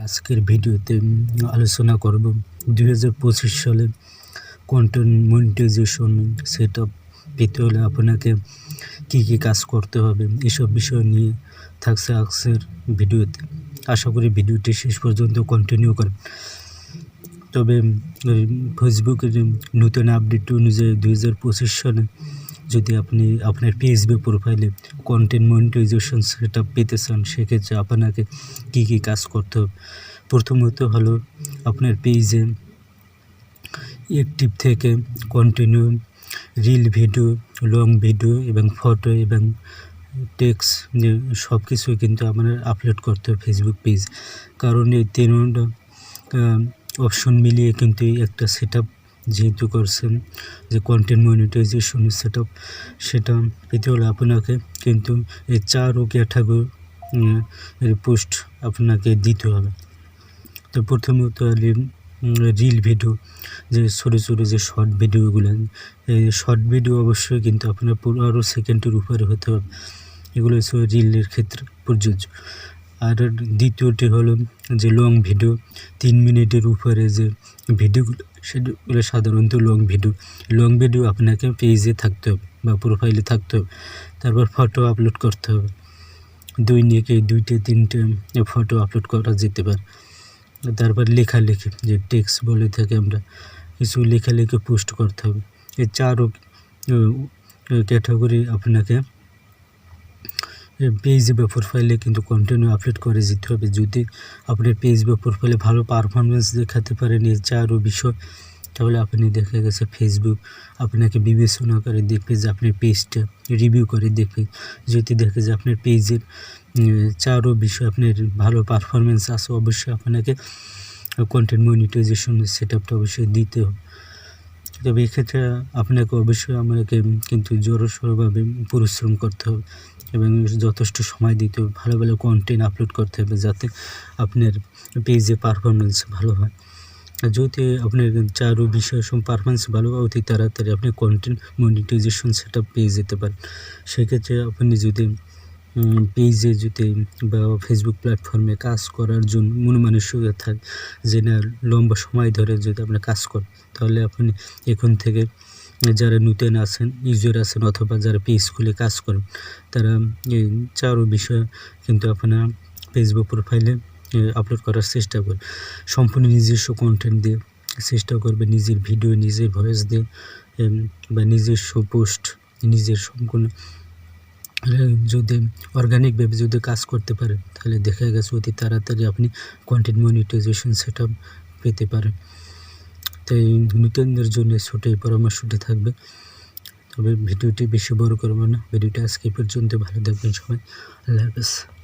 আজকের ভিডিওতে আলোচনা করব দুই হাজার পঁচিশ সালে কন্টেন্ট মনিটাইজেশন সেট আপ পেতে হলে আপনাকে কী কী কাজ করতে হবে এসব বিষয় নিয়ে থাকছে আজকের ভিডিওতে। আশা করি ভিডিওটি শেষ পর্যন্ত কন্টিনিউ করেন তবে ফেসবুকের নতুন আপডেট অনুযায়ী দুই হাজার পঁচিশ সালে যদি আপনি আপনার পিএইচবি প্রোফাইলে কন্টেন্ট মনিটাইজেশন সেট পেতে চান, সেক্ষেত্রে আপনাকে কী কী কাজ করতে হবে? প্রথমত হলো আপনার পেজে অ্যাক্টিভ থেকে continue reel video long video এবং ফটো এবং টেক্স সব কিছুই কিন্তু আপনার আপলোড করতে হবে ফেসবুক পেজ কারণ এই তিনটা অপশন মিলিয়ে কিন্তু একটা সেট যেহেতু করছেন যে কন্টেন্ট মনিটাইজেশন সেট আপ সেটা পেতে হলে আপনাকে কিন্তু এই চার ও ক্যাটাগরি পোস্ট আপনাকে দিতে হবে। তো প্রথমত রিল ভিডিও যে ছোটো ছোটো যে শর্ট ভিডিওগুলো এই শর্ট ভিডিও অবশ্যই কিন্তু আপনার পনেরো সেকেন্ডের উপরে হতে হবে। এগুলো রিলের ক্ষেত্রে প্রযোজ্য। আর দ্বিতীয়টি হলো যে লং ভিডিও তিন মিনিটের উপরে যে ভিডিওগুলো সেগুলো সাধারণত লং ভিডিও লং ভিডিও আপনাকে পেজে থাকতে হবে বা প্রোফাইলে থাকতে হবে। তারপর ফটো আপলোড করতে হবে। দুই নিয়ে দুইটে, তিনটে ফটো আপলোড করা যেতে পারে। তারপর লেখালেখি, যে টেক্সট বলে থাকি আমরা, কিছু লেখালেখি পোস্ট করতে হবে। এই চারও ক্যাটাগরি আপনাকে পেজ বা প্রোফাইলে কিন্তু কন্টিনিউ আপলোড করে যেতে হবে। যদি আপনার পেজ বা প্রোফাইলে ভালো পারফরমেন্স দেখাতে পারেন এই চারও বিষয়, তাহলে আপনি দেখা গেছে ফেসবুক আপনাকে বিবেচনা করে দেখবে যে আপনার পেজটা রিভিউ করে দেখবে। যদি দেখে যে আপনার পেজের চারও বিষয় আপনার ভালো পারফরমেন্স আছে, অবশ্যই আপনাকে কন্টেন্ট মনিটাইজেশন সেট আপটা অবশ্যই দিতে হবে। তবে এক্ষেত্রে আপনাকে অবশ্যই আমাকে কিন্তু জোরসোরভাবে পরিশ্রম করতে হবে। এবং যথেষ্ট সময় দিতে হবে। ভালো ভালো কন্টেন্ট আপলোড করতে হবে যাতে আপনার পেজে পারফরমেন্স ভালো হয়। যদি আপনার চারু বিষয় সব পারফরমেন্স ভালো হয়, অতি তাড়াতাড়ি আপনি কন্টেন্ট মনিটাইজেশন সেট পেয়ে যেতে পারেন। সেক্ষেত্রে আপনি যদি পেজে যদি বা ফেসবুক প্ল্যাটফর্মে কাজ করার জন্য মনমানসিকতা থাকে, যে না লম্বা সময় ধরে যদি আপনি কাজ করেন, তাহলে আপনি এখন থেকে যারা নূতন আছেন ইউজার আছেন অথবা যারা পেজ খুলে কাজ করেন, তারা এই চারো বিষয় কিন্তু আপনার ফেসবুক প্রোফাইলে আপলোড করার চেষ্টা করবে সম্পূর্ণ নিজস্ব কন্টেন্ট দিয়ে চেষ্টা করবে নিজের ভিডিও নিজের ভয়েস দিয়ে বা নিজস্ব পোস্ট নিজের সম্পূর্ণ যদি অর্গানিকভাবে যদি কাজ করতে পারেন, তাহলে দেখা গেছে অতি তাড়াতাড়ি আপনি কন্টেন্ট মনিটাইজেশন সেট পেতে পারেন। তাই নতুনদের জন্য ছোটো এই পরামর্শটি থাকবে। তবে ভিডিওটি বেশি বড় করবে না। ভিডিওটা আজকে পর্যন্ত। ভালো থাকবেন সবাই। আল্লাহ হাফেজ।